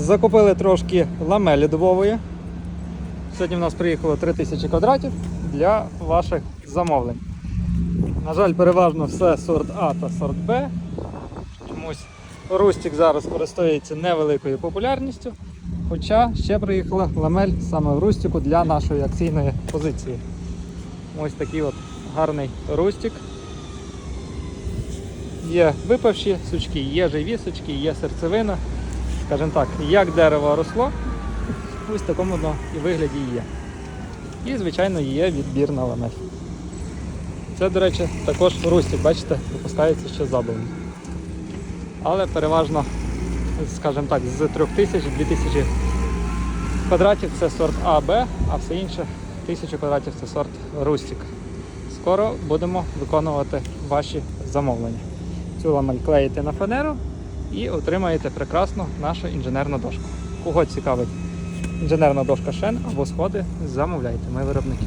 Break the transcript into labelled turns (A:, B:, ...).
A: Закупили трошки ламелі дубової. Сьогодні в нас приїхало 3000 квадратів для ваших замовлень. На жаль, переважно все сорт А та сорт Б. Чомусь Рустик зараз користується невеликою популярністю. Хоча ще приїхала ламель саме в Рустику для нашої акційної позиції. Ось такий от гарний Рустик. Є випавші сучки, є живі сучки, є серцевина. Скажімо так, як дерево росло, ось в такому воно і вигляді є. І, звичайно, є відбір на ламель. Це, до речі, також рустик, бачите, випускається ще забавлено. Але переважно, скажімо так, з 3000-2000 квадратів це сорт А, Б, а все інше 1000 квадратів це сорт Рустик. Скоро будемо виконувати ваші замовлення. Цю ламель клеїте на фанеру і отримаєте прекрасну нашу інженерну дошку. Кого цікавить інженерна дошка Шен або сходи, замовляйте, ми виробники.